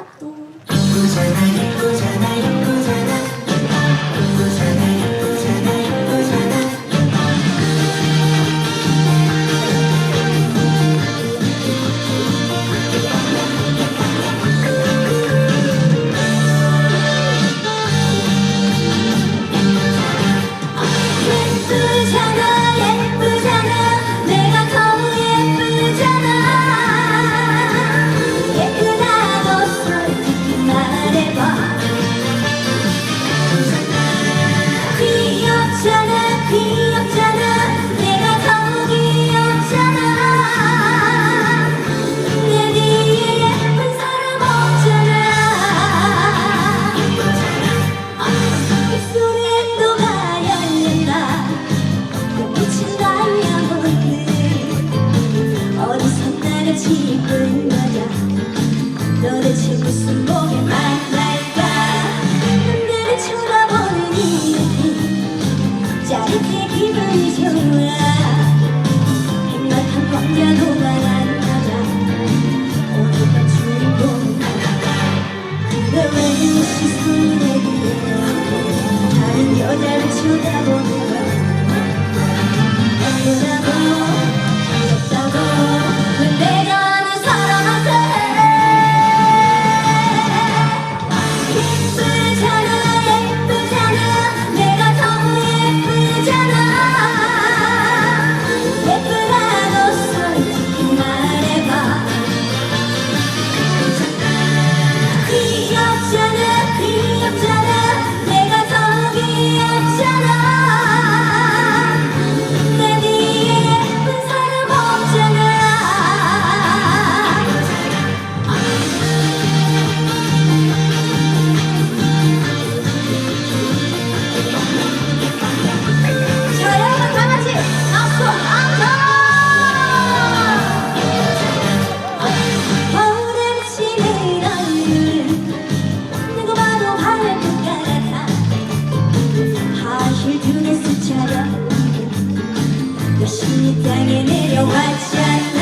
Tato. never to double. 시장에 내려왔잖아.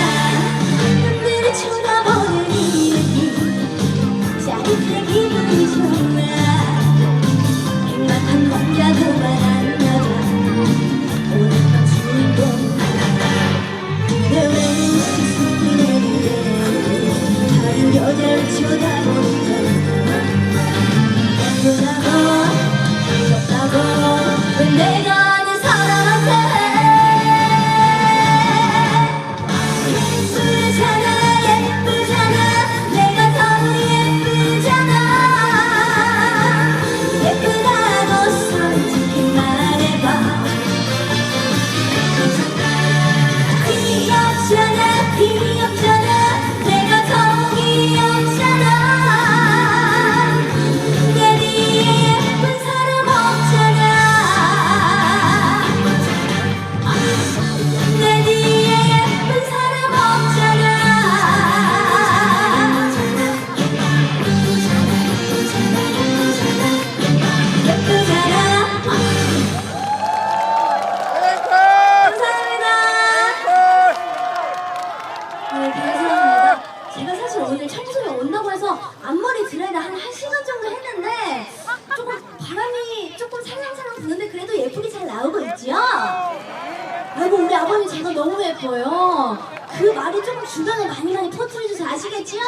예쁘게 잘 나오고 있죠? 아이고 우리 아버님 제가 너무 예뻐요. 그 말이 조금 주변에 많이 많이 퍼뜨려줘서 아시겠죠?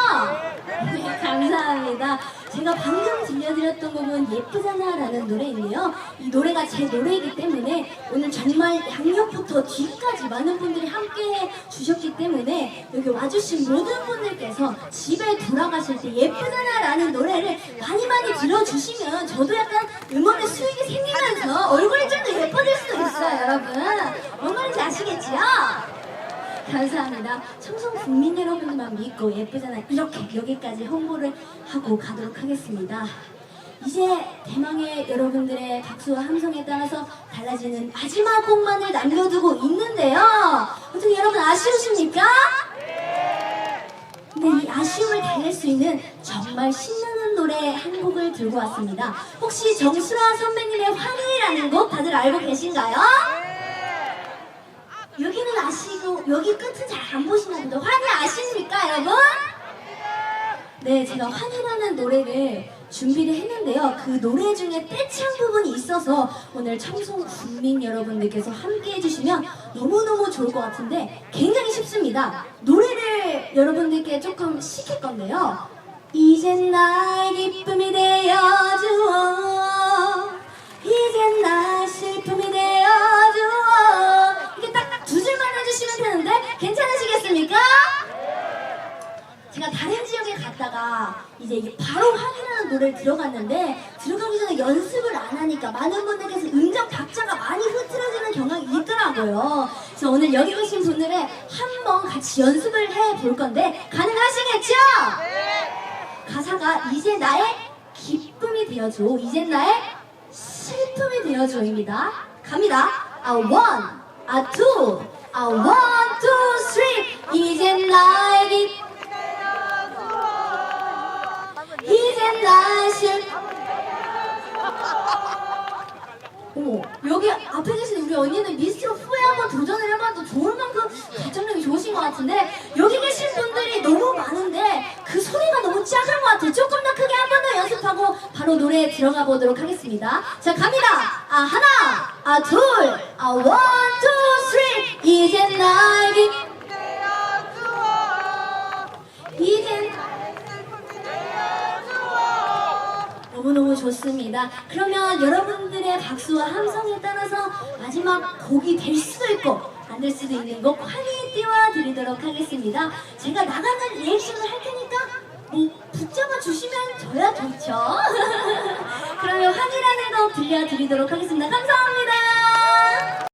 네, 감사합니다. 제가 방금 들려드렸던 곡은 예쁘잖아라는 노래인데요. 이 노래가 제 노래이기 때문에 오늘 정말 양옆부터 뒤까지 많은 분들이 함께 해주셨기 때문에 여기 와주신 모든 분들께서 집에 돌아가실 때 예쁘잖아라는 노래를 많이 많이 들어주시면 저도 약간 음원의 수익이 생기면서 얼굴이 좀 더 예뻐질 수도 있어요, 여러분. 뭔 말인지 아시겠지요? 청송 국민 여러분들만 믿고 예쁘잖아. 이렇게 여기까지 홍보를 하고 가도록 하겠습니다. 이제 대망의 여러분들의 박수와 함성에 따라서 달라지는 마지막 곡만을 남겨두고 있는데요. 어떻게 여러분 아쉬우십니까? 네, 이 아쉬움을 달랠 수 있는 정말 신나는 노래 한 곡을 들고 왔습니다. 혹시 정수라 선배님의 환희라는 곡 다들 알고 계신가요? 아시고 여기 끝은 잘 안 보시나 보다. 환희 아십니까, 여러분? 네, 네, 제가 환희라는 노래를 준비를 했는데요. 그 노래 중에 떼창 부분이 있어서 오늘 청송 국민 여러분들께서 함께 해주시면 너무너무 좋을 것 같은데 굉장히 쉽습니다. 노래를 여러분들께 조금 시킬 건데요. 이젠 나의 기쁨이 되어주어 이젠 나 이제 이게 바로 확인하는 노래를 들어갔는데 들어가기 전에 연습을 안 하니까 많은 분들께서 음정 박자가 많이 흐트러지는 경향이 있더라고요. 그래서 오늘 여기 계신 분들은 한번 같이 연습을 해 볼 건데 가능하시겠죠? 가사가 이제 나의 기쁨이 되어줘. 이제 나의 슬픔이 되어줘입니다. 갑니다. 아 원, 아 투, 아 원, 투, 쓰리. 이제 나의 기이제 나의 슬 어머 여기 앞에 계신 우리 언니는 미스트로 후에 한번 도전을 해봐도 좋을 만큼 결정력이 좋으신 것 같은데 여기 계신 분들이 너무 많은데 그 소리가 너무 작은 것 같아요. 조금 더 크게 한 번 더 연습하고 바로 노래 들어가 보도록 하겠습니다. 자 갑니다. 아 하나 아 둘 아 원, 투, 좋습니다. 그러면 여러분들의 박수와 함성에 따라서 마지막 곡이 될 수도 있고 안 될 수도 있는 곡 환히 띄워드리도록 하겠습니다. 제가 나가는 리액션을 할 테니까 뭐 붙잡아 주시면 저야 좋죠. 그러면 환희라는 곡 들려드리도록 하겠습니다. 감사합니다.